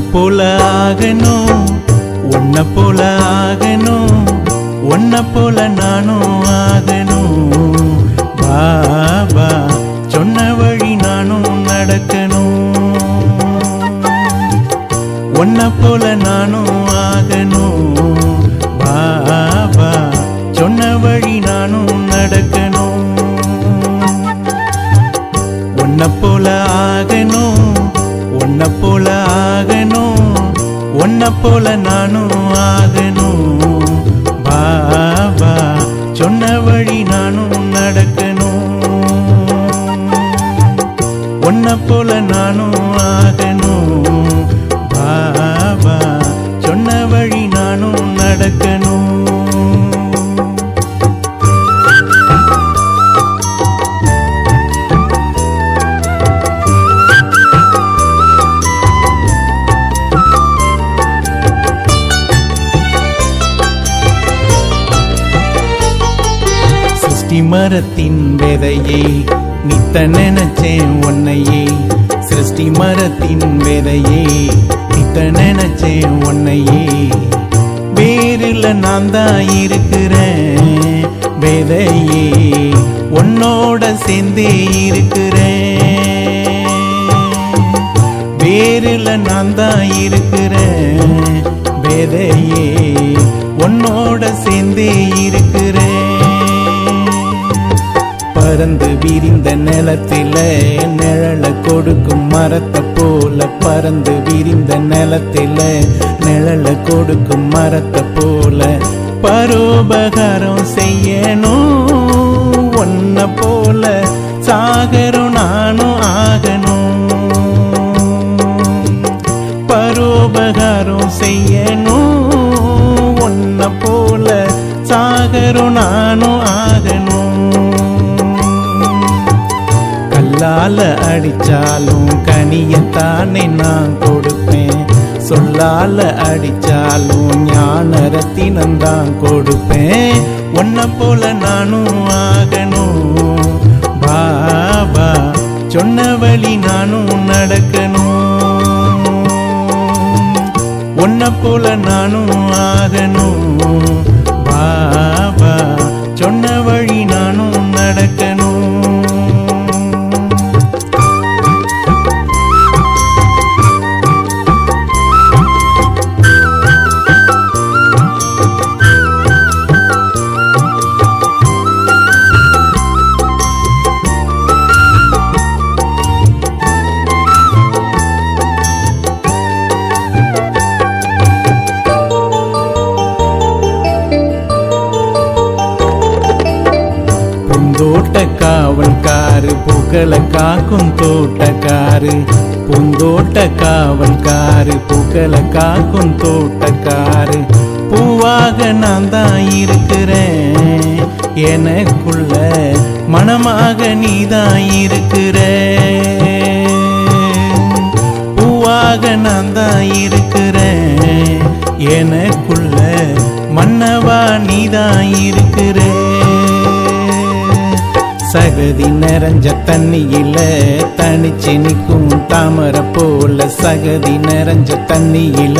போல ஆகணும் உன்ன போல ஆகணும் உன்ன போல நானும் ஆகணும் பாபா சொன்ன வழி நானும் நடக்கணும். உன்ன போல நானும் உன்ன போல நானும் ஆகணும். பாபா சொன்ன வழி நானும் நடக்கணும். உன்ன போல நானும் ஆகணும். பாபா சொன்ன வழி நானும் நடக்கணும். சிருஷ்டி மரத்தின் விதையே நித்த நினைச்சேன் உன்னையே. சிருஷ்டி மரத்தின் விதையே நித்த நினைச்சேன் உன்னையே. வேறில் நான் தான் இருக்கிறேன் விதையே உன்னோட சேர்ந்தே இருக்கிறேன். வேறில் நான் தான் இருக்கிறேன் விதையே உன்னோட சேர்ந்தே பறந்து விரிந்த நிலத்தில நிழல கொடுக்கும் மரத்தை போல பறந்து விரிந்த நிலத்தில நிழல கொடுக்கும் மரத்தை போல பரோபகாரம் செய்யணும். ஒன்ன போல சாகரும் நானும் ஆக அடிச்சாலும் நான் கொடுப்பேன். சொல்லால அடிச்சாலும் ஞான ரத்தினம் தான் கொடுப்பேன். உன்ன போல நானும் ஆகணும். பாபா சொன்ன வழி நானும் நடக்கணும். உன்ன போல நானும் ஆகணும். பூக்களை புகழ காக்கும் தோட்டக்காரு பூந்தோட்ட காவல்காரு புகழ காக்கும் தோட்டக்காரு. பூவாக நான் தான் இருக்கிறேன் எனக்குள்ள மனமாக நீ தான் இருக்கிற பூவாக நான் தான் இருக்கிறேன் எனக்குள்ள மன்னவா நீ தான் இருக்கிறேன். சகதி நிறைஞ்ச தண்ணியில தனிச்சு நிற்கும் தாமரை போல சகதி நிறைஞ்ச தண்ணியில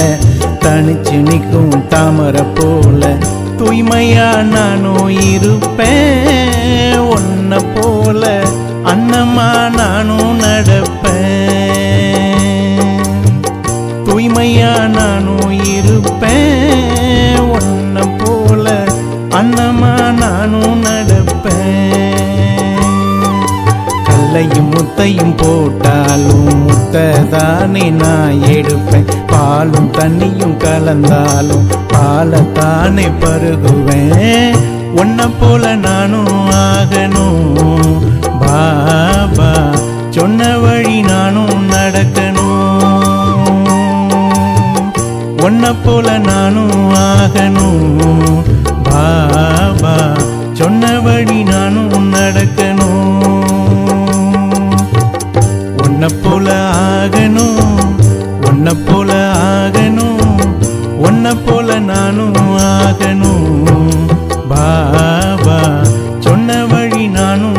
தனிச்சு நிற்கும் தாமரை போல. தூய்மையா நானும் இருப்பேன் ஒன்ன போல அன்னம்மா நானும் நடப்பேன். தூய்மையா நானும் இருப்பேன் ஒன்ன போல அன்னம் முத்தையும் போட்டாலும் முத்ததானே நான் எடுப்பேன். பாலும் தண்ணியும் கலந்தாலும் பாலத்தானே பருகுவேன். உன்ன போல நானும் ஆகணும். பாபா சொன்ன வழி நானும் நடக்கணும். உன்ன போல நானும் ஆகணும். பாபா சொன்ன வழி நானும் நடக்கணும். உன்ன போல ஆகணும் உன்ன போல ஆகணும் உன்ன போல நானும் ஆகணும். பாபா சொன்ன வழி நானும் நானும்